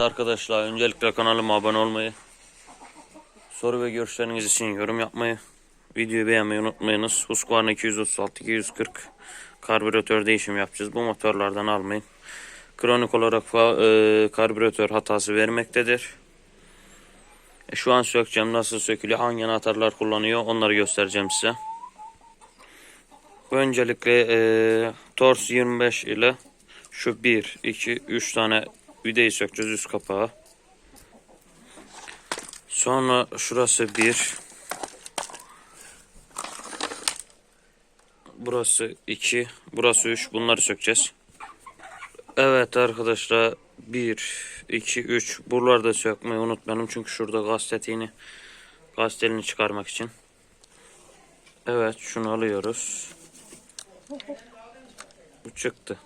Arkadaşlar öncelikle kanalıma abone olmayı, soru ve görüşleriniz için yorum yapmayı, videoyu beğenmeyi unutmayınız. Husqvarna 236 240 karbüratör değişim yapacağız. Bu motorlardan almayın. Kronik olarak e, karbüratör hatası vermektedir. E, şu an sökeceğim. Nasıl sökülüyor, hangi anahtarlar kullanıyor onları göstereceğim size. Öncelikle e, Tors 25 ile şu 1, 2, 3 tane videyi sökeceğiz üst kapağı. Sonra şurası 1. Burası 2. Burası 3. Bunları sökeceğiz. Evet arkadaşlar 1, 2, 3. Buraları da sökmeyi unutmayalım. Çünkü şurada gaz tetiğini gaz telini çıkarmak için. Evet şunu alıyoruz. Bu çıktı.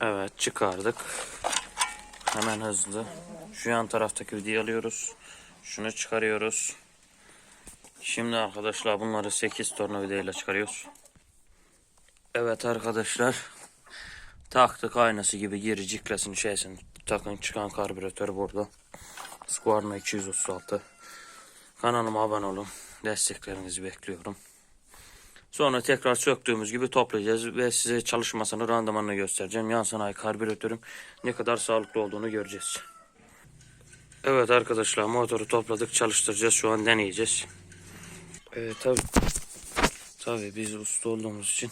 Evet çıkardık. Hemen hızlı. Şu yan taraftaki videoyu alıyoruz. Şunu çıkarıyoruz. Şimdi arkadaşlar bunları 8 tornavidayla çıkarıyoruz. Evet arkadaşlar. Taktık aynası gibi geri ciklesin şeysin. Takın çıkan karbüratör burada. Squarna 236. Kanalıma abone olun. Desteklerinizi bekliyorum. Sonra tekrar söktüğümüz gibi toplayacağız ve size çalışmasını randımanını göstereceğim. Yan sanayi karbüratörün ne kadar sağlıklı olduğunu göreceğiz. Evet arkadaşlar motoru topladık çalıştıracağız. Şu an deneyeceğiz. Evet tabi tabi biz usta olduğumuz için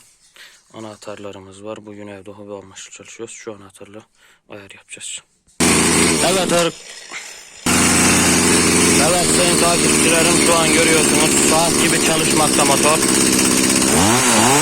anahtarlarımız var. Bugün evde hobi amaçlı çalışıyoruz. Şu anahtarla ayar yapacağız. Evet ar- Evet sayın takipçilerim şu an görüyorsunuz saat gibi çalışmakta motor. Wow.